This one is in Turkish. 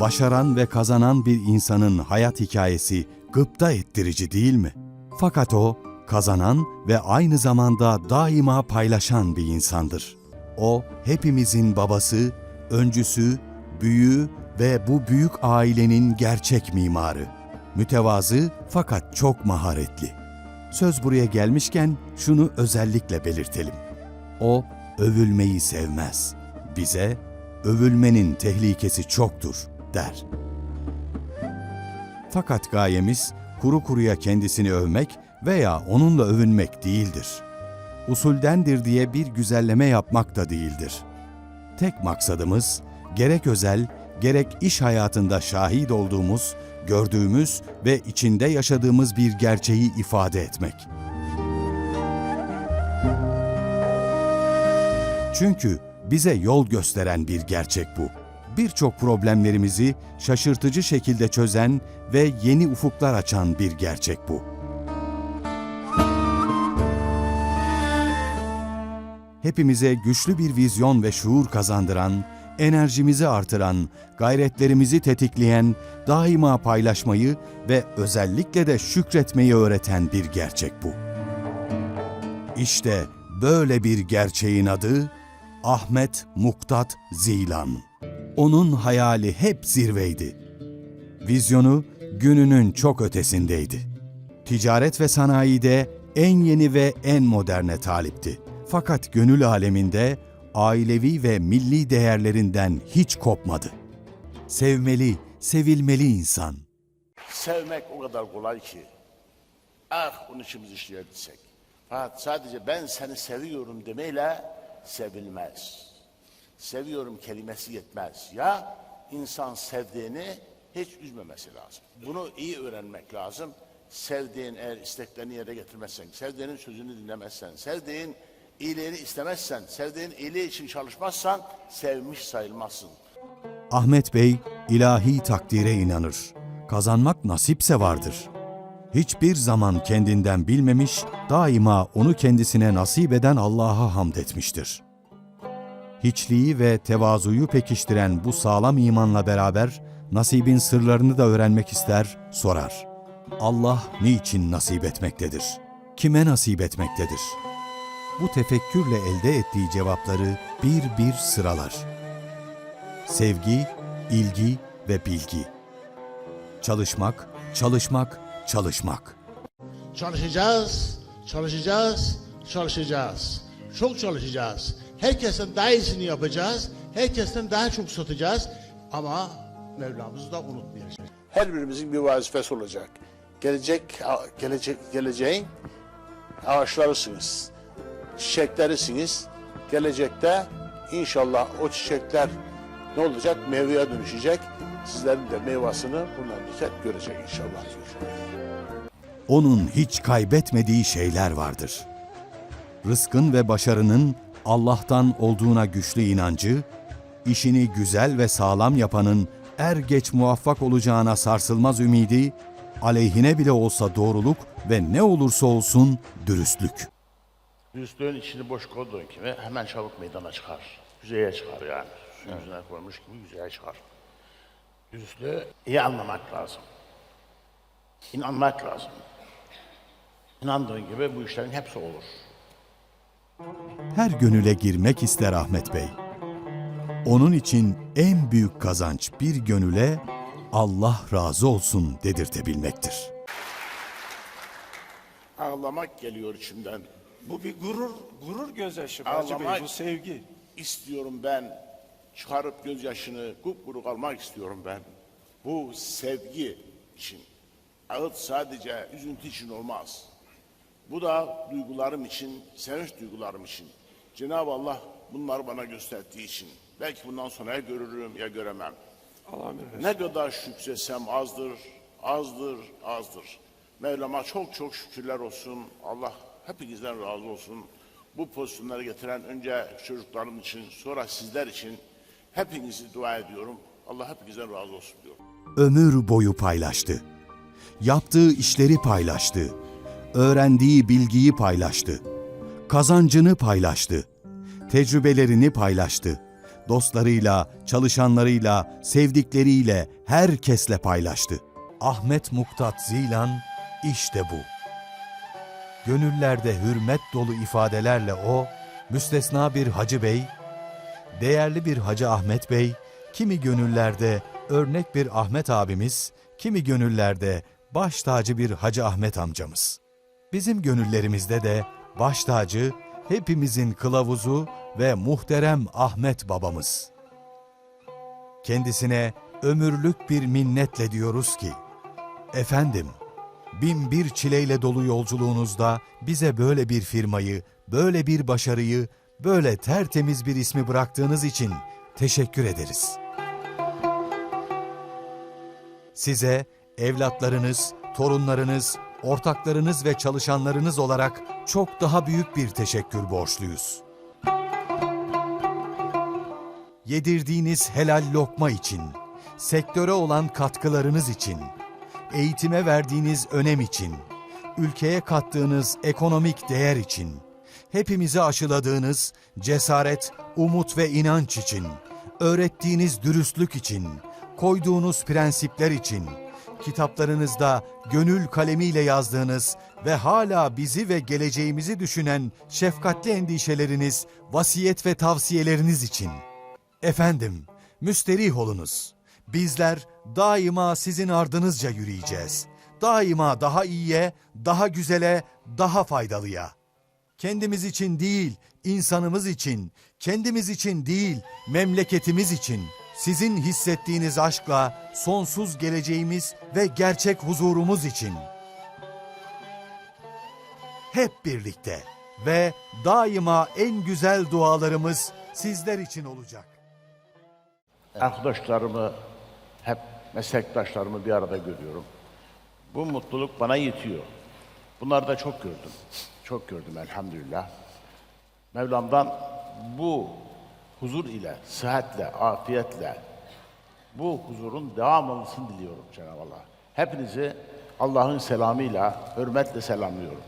Başaran ve kazanan bir insanın hayat hikayesi gıpta ettirici değil mi? Fakat o, kazanan ve aynı zamanda daima paylaşan bir insandır. O, hepimizin babası, öncüsü, büyüğü ve bu büyük ailenin gerçek mimarı. Mütevazı fakat çok maharetli. Söz buraya gelmişken şunu özellikle belirtelim. O övülmeyi sevmez. Bize övülmenin tehlikesi çoktur der. Fakat gayemiz kuru kuruya kendisini övmek veya onunla övünmek değildir. Usuldendir diye bir güzelleme yapmak da değildir. Tek maksadımız gerek özel, gerek iş hayatında şahit olduğumuz, gördüğümüz ve içinde yaşadığımız bir gerçeği ifade etmek. Çünkü bize yol gösteren bir gerçek bu. Birçok problemlerimizi şaşırtıcı şekilde çözen ve yeni ufuklar açan bir gerçek bu. Hepimize güçlü bir vizyon ve şuur kazandıran, enerjimizi artıran, gayretlerimizi tetikleyen, daima paylaşmayı ve özellikle de şükretmeyi öğreten bir gerçek bu. İşte böyle bir gerçeğin adı Ahmet Muktat Zilan. Onun hayali hep zirveydi. Vizyonu gününün çok ötesindeydi. Ticaret ve sanayide en yeni ve en moderne talipti. Fakat gönül aleminde ailevi ve milli değerlerinden hiç kopmadı. Sevmeli, sevilmeli insan. Sevmek o kadar kolay ki. Ah bunu içimiz işleyebilsek. Fakat sadece ben seni seviyorum demeyle sevilmez. Seviyorum kelimesi yetmez. Ya insan sevdiğini hiç üzmemesi lazım. Bunu iyi öğrenmek lazım. Sevdiğin eğer isteklerini yerine getirmezsen, sevdiğinin sözünü dinlemezsen, sevdiğin iyiliğini istemezsen, sevdiğin iyiliği için çalışmazsan sevmiş sayılmazsın. Ahmet Bey ilahi takdire inanır. Kazanmak nasipse vardır. Hiçbir zaman kendinden bilmemiş, daima onu kendisine nasip eden Allah'a hamd etmiştir. Hiçliği ve tevazuyu pekiştiren bu sağlam imanla beraber nasibin sırlarını da öğrenmek ister, sorar. Allah niçin nasip etmektedir? Kime nasip etmektedir? Bu tefekkürle elde ettiği cevapları bir bir sıralar. Sevgi, ilgi ve bilgi. Çalışmak, çalışmak, çalışmak. Çalışacağız, çalışacağız, çalışacağız. Çok çalışacağız. Herkesten daha iyisini yapacağız. Herkesten daha çok satacağız. Ama Mevlamızı da unutmayacağız. Her birimizin bir vazifesi olacak. Gelecek, gelecek, geleceğin ağaçlarısınız. Çiçeklerisiniz. Gelecekte inşallah o çiçekler ne olacak? Meyveye dönüşecek. Sizlerin de meyvasını bundan dikkat görecek inşallah. Onun hiç kaybetmediği şeyler vardır. Rızkın ve başarının Allah'tan olduğuna güçlü inancı, işini güzel ve sağlam yapanın er geç muvaffak olacağına sarsılmaz ümidi, aleyhine bile olsa doğruluk ve ne olursa olsun dürüstlük. Dürüstlüğün içini boş koyduğun gibi hemen çabuk meydana çıkar. Yüzeye çıkar yani. Yüzüne koymuş gibi yüzeye çıkar. Dürüstlüğü iyi anlamak lazım. İnanmak lazım. İnandığın gibi bu işlerin hepsi olur. Her gönüle girmek ister Ahmet Bey. Onun için en büyük kazanç bir gönüle Allah razı olsun dedirtebilmektir. Ağlamak geliyor içimden. Bu bir gurur, gurur gözyaşı Hacı Bey, Ağlamak- bu sevgi. istiyorum ben. Çıkarıp gözyaşını kupkuru kalmak istiyorum ben. Bu sevgi için. Ağıt sadece üzüntü için olmaz. Bu da duygularım için, sevinç duygularım için. Cenab-ı Allah bunları bana gösterdiği için. Belki bundan sonra ya görürüm ya göremem. Allah. Ne kadar şükretsem azdır, azdır, azdır. Mevlam'a çok çok şükürler olsun. Allah hepinizden razı olsun. Bu pozisyonları getiren önce çocuklarım için, sonra sizler için hepinizi dua ediyorum. Allah hepinizden razı olsun diyorum. ömür boyu paylaştı. Yaptığı işleri paylaştı. Öğrendiği bilgiyi paylaştı. Kazancını paylaştı. Tecrübelerini paylaştı. dostlarıyla, çalışanlarıyla, sevdikleriyle, herkesle paylaştı. Ahmet Muktat Zilan işte bu. Gönüllerde hürmet dolu ifadelerle o, müstesna bir Hacı Bey, değerli bir Hacı Ahmet Bey, kimi gönüllerde örnek bir Ahmet abimiz, kimi gönüllerde baş tacı bir Hacı Ahmet amcamız. Bizim gönüllerimizde de baş tacı, hepimizin kılavuzu ve muhterem Ahmet babamız. Kendisine ömürlük bir minnetle diyoruz ki, Efendim, bin bir çileyle dolu yolculuğunuzda bize böyle bir firmayı, böyle bir başarıyı, böyle tertemiz bir ismi bıraktığınız için teşekkür ederiz. Size evlatlarınız, torunlarınız, ortaklarınız ve çalışanlarınız olarak çok daha büyük bir teşekkür borçluyuz. Yedirdiğiniz helal lokma için, sektöre olan katkılarınız için, eğitime verdiğiniz önem için, ülkeye kattığınız ekonomik değer için, hepimizi aşıladığınız cesaret, umut ve inanç için, öğrettiğiniz dürüstlük için, koyduğunuz prensipler için, kitaplarınızda gönül kalemiyle yazdığınız ve hala bizi ve geleceğimizi düşünen şefkatli endişeleriniz, vasiyet ve tavsiyeleriniz için. Efendim, müsterih olunuz. Bizler daima sizin ardınızca yürüyeceğiz. Daima daha iyiye, daha güzele, daha faydalıya. Kendimiz için değil, insanımız için, kendimiz için değil, memleketimiz için, sizin hissettiğiniz aşkla sonsuz geleceğimiz ve gerçek huzurumuz için. Hep birlikte ve daima en güzel dualarımız sizler için olacak. Arkadaşlarımı, hep meslektaşlarımı bir arada görüyorum. Bu mutluluk bana yetiyor. Bunları da çok gördüm. Çok gördüm elhamdülillah. Mevlam'dan bu huzur ile, sıhhatle, afiyetle bu huzurun devam olmasını diliyorum Cenab-ı Allah. Hepinizi Allah'ın selamıyla, hürmetle selamlıyorum.